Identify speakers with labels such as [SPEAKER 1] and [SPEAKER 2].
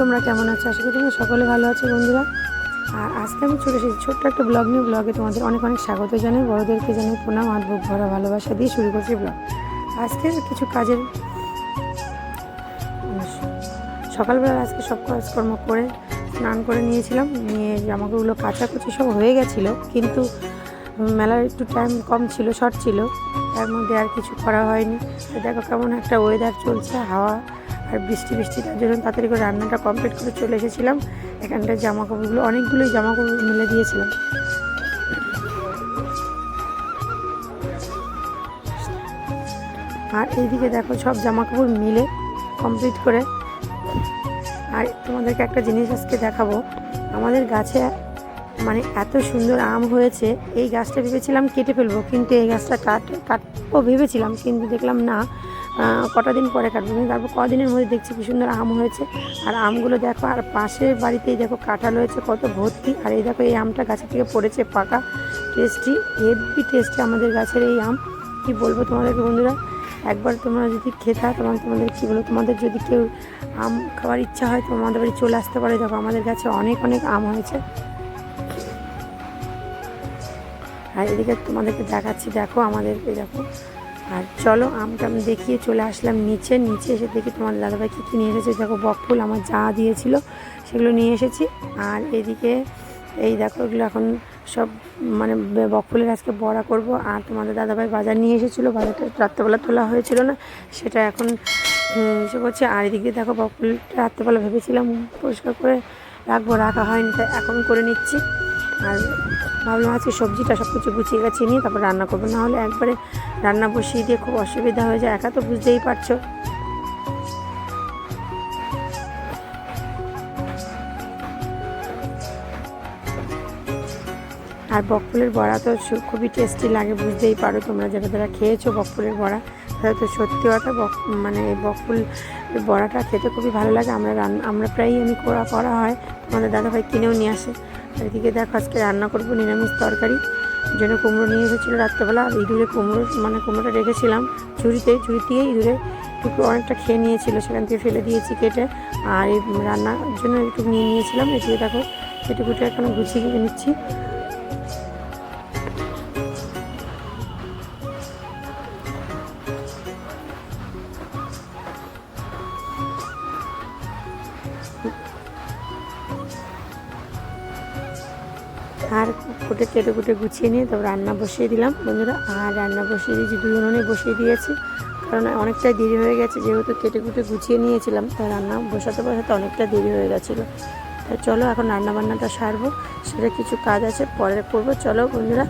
[SPEAKER 1] তোমরা কেমন আছো? আশা করি তোমরা সকলে ভালো আছো বন্ধুরা। আর আজকে আমি ছোটো এসেছি ছোট্ট একটা ব্লগ নিয়ে ব্লগে তোমাদের অনেক অনেক স্বাগত জানাই। বড়োদেরকে জানাই প্রণাম আর বুক ভরা ভালোবাসা দিয়ে শুরু করছি ব্লগ আজকে কিছু কাজের সকালবেলা আজকে সব কাজকর্ম করে স্নান করে নিয়েছিলাম। নিয়ে জামাকাপড়গুলো কাচাকুচি সব হয়ে গেছিল, কিন্তু মেলার একটু টাইম কম ছিল শর্ট ছিল। তার মধ্যে আর কিছু করা হয়নি। দেখো কেমন একটা ওয়েদার চলছে, হাওয়া আর বৃষ্টি বৃষ্টি তার জন্য তাড়াতাড়ি করে রান্নাটা কমপ্লিট করে চলে এসেছিলাম। এখানটায় জামা কাপড়গুলো অনেকগুলোই জামা কাপড় মেলে দিয়েছিলাম। আর এইদিকে দেখো সব জামা কাপড় মিলে কমপ্লিট করে। আর তোমাদেরকে একটা জিনিস আজকে দেখাবো। আমাদের গাছে মানে এত সুন্দর আম হয়েছে, এই গাছটা ভেবেছিলাম কেটে ফেলব, কিন্তু এই গাছটা কাট, কাটবো ভেবেছিলাম, কিন্তু দেখলাম না। কটা দিন পরে কাটবো? কিন্তু তারপর কদিনের মধ্যে দেখছি কি সুন্দর আম হয়েছে। আর আমগুলো দেখো, আর পাশের বাড়িতেই দেখো কাঁঠাল হয়েছে, কত ভর্তি। আর এই দেখো, এই আমটা গাছের থেকে পড়েছে, পাকা টেস্টি হেভি টেস্টি আমাদের গাছের এই আম। কি বলব তোমাদেরকে বন্ধুরা? একবার তোমরা যদি খেতা তখন তোমাদের কী বলব, তোমাদের যদি কেউ আম খাওয়ার ইচ্ছা হয় তো আমাদের বাড়ি চলে আসতে পারে। দেখো, আমাদের গাছে অনেক অনেক আম হয়েছে। আর এদিকে তোমাদেরকে দেখাচ্ছি, দেখো আমাদেরকে দেখো। আর চলো আমটা আমি দেখিয়ে চলে আসলাম নিচে। নিচে এসে দেখি তোমার দাদাভাই কী কী নিয়ে এসেছে। দেখো বকফুল আমার যা দিয়েছিল সেগুলো নিয়ে এসেছি। আর এদিকে এই দেখো এগুলো এখন সব মানে বকফুলের আজকে বড়া করব। আর তোমাদের দাদাভাই বাজার নিয়ে এসেছিল। বাজারটা রাত্রেবেলা তোলা হয়েছিল না, সেটা এখন ইসে করছে। আর এদিকে দেখো বকফুলটা রাত্রেবেলা ভেবেছিলাম পরিষ্কার করে রাখব, রাখা হয়নি, তাই এখন করে নিচ্ছি। আর ভাবলাম, আজকে সবজিটা সব কিছু গুছিয়ে গাছিয়ে নিয়ে তারপর রান্না করব। না হলে একবারে রান্না বসিয়ে দিয়ে খুব অসুবিধা হয়ে যায়, একা তো বুঝতেই পারছ। আর বকফুলের বড়া তো খুবই টেস্টি লাগে, বুঝতেই পারো তোমরা যারা যারা খেয়েছো বকফুলের বড়া। তারা তো সত্যি কথা বক মানে বকফুল বড়াটা খেতে খুবই ভালো লাগে। আমরা রান্না আমরা প্রায়ই আমি করা করা হয়। তোমাদের দাদাভাই কিনেও নিয়ে আসে। এদিকে দেখো আজকে রান্না করব নিরামিষ তরকারি, জন্য কুমড়ো নিয়ে এসেছিল রাত্রেবেলা। আর ইঁদুরে কুমড়ো মানে কুমড়োটা রেখেছিলাম ঝুড়িতে। ঝুড়ি দিয়ে ইঁদুরে একটু অনেকটা খেয়ে নিয়েছিল, সেখান থেকে ফেলে দিয়েছি কেটে। আর এই রান্নার জন্য একটু নিয়ে নিয়েছিলাম। এটুকু দেখো এটুকুটা এখন গুছিয়ে নিচ্ছি। আর কুটে কেটে কুটে গুছিয়ে নিয়ে তারপর রান্না বসিয়ে দিলাম, বন্ধুরা। আর রান্না বসিয়ে দিয়েছি দুই বসিয়ে দিয়েছি। কারণ অনেকটাই দেরি হয়ে গেছে, যেহেতু কেটে কুটে গুছিয়ে নিয়েছিলাম, তাই রান্না বসাতে বসাতে অনেকটা দেরি হয়ে গেছিল। তাই চলো, এখন রান্নাবান্নাটা সারবো, সেটা কিছু কাজ আছে, পরে করব। চলো, বন্ধুরা।